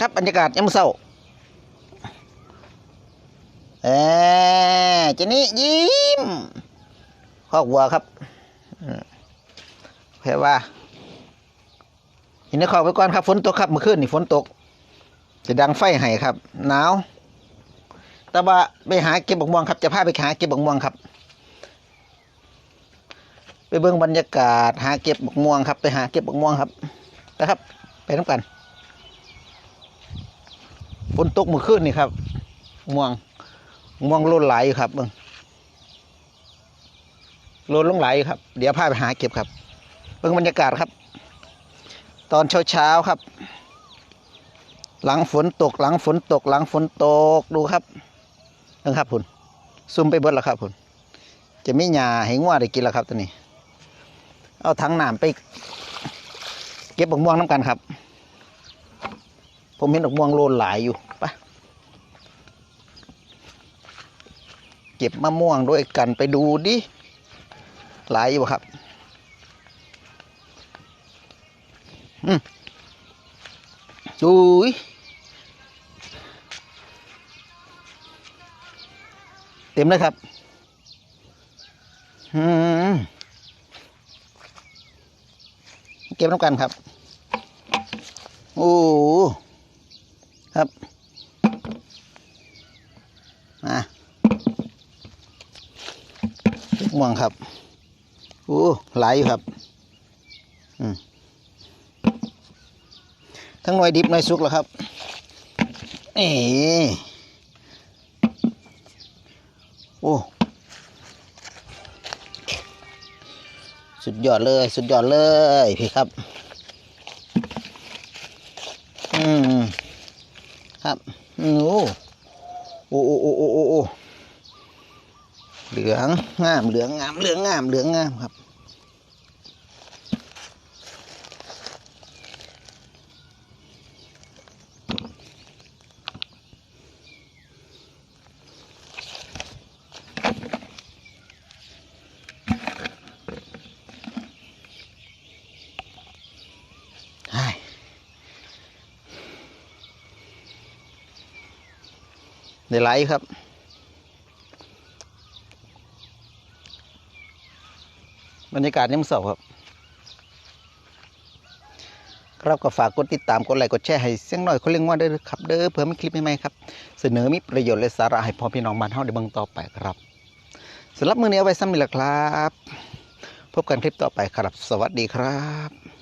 ครับบรรยากาศยามมื้อเช้าเออเจนี่ยิ้มคอกวัวครับอืมแค่ว่าเห็นในคอไปก่อนครับ ฝนตกครับเมื่อคืนนี่ฝนตก จะดังไฟให้ครับ หนาว แต่ว่าไปหาเก็บบักม่วงครับ จะพาไปหาเก็บบักม่วงครับ ไปเบิ่งบรรยากาศ หาเก็บบักม่วงครับ ไปหาเก็บบักม่วงครับนะครับ ไปน้ำกัน ฝนตกเมื่อคืนนี่ครับม่วงม่วงโลนไหลครับเบิ่งโลนลงไหลครับ เดี๋ยวพาไปหาเก็บครับเบิ่งบรรยากาศครับ ตอนเช้าเช้าๆครับ หลังฝนตก หลังฝนตก หลังฝนตกดูครับนะครับคุณซุ่มไปเบิดแล้วครับคุณจะไม่หยาให้งัวได้กินแล้วครับตัวนี้ เอาถังน้ำไป เก็บบักม่วงน้ำกันครับ ผมเห็นบักม่วงโลนหลายอยู่ไปะเก็บมะม่วงด้วยกันไปดูดิ หลายอยู่บ่ครับ อืมดูยเต็มเลยครับ อืมเก็บน้ำกันครับ โอ้ ครับมาเก็บม่วงครับโอ้หลายอยู่ครับ อืมทั้งหน่วยดิบหน่วยสุกแล้วครับเอ๋โอ้สุดยอดเลย สุดยอดเลยพี่ครับ อืม ครับโอ้โอ้โอ้โอ้โอ้โอ้เหลืองงามเหลืองงามเหลืองงามเหลืองงามครับ ได้ไลฟ์ครับ บรรยากาศยามเสาครับ ครับก็ฝากกดติดตามกดไลค์กดแชร์ให้เสียงหน่อยคนเลี้ยงว่าด้วยครับ เด้อเผื่อมีคลิปใหม่ๆครับ เสนอมีประโยชน์และสาระให้พ่อพี่น้องบ้านเฮาได้เบิ่งต่อไปครับสำหรับมื้อนี้เอาไว้ซ้ำนี่แหละครับ พบกันคลิปต่อไปครับ สวัสดีครับ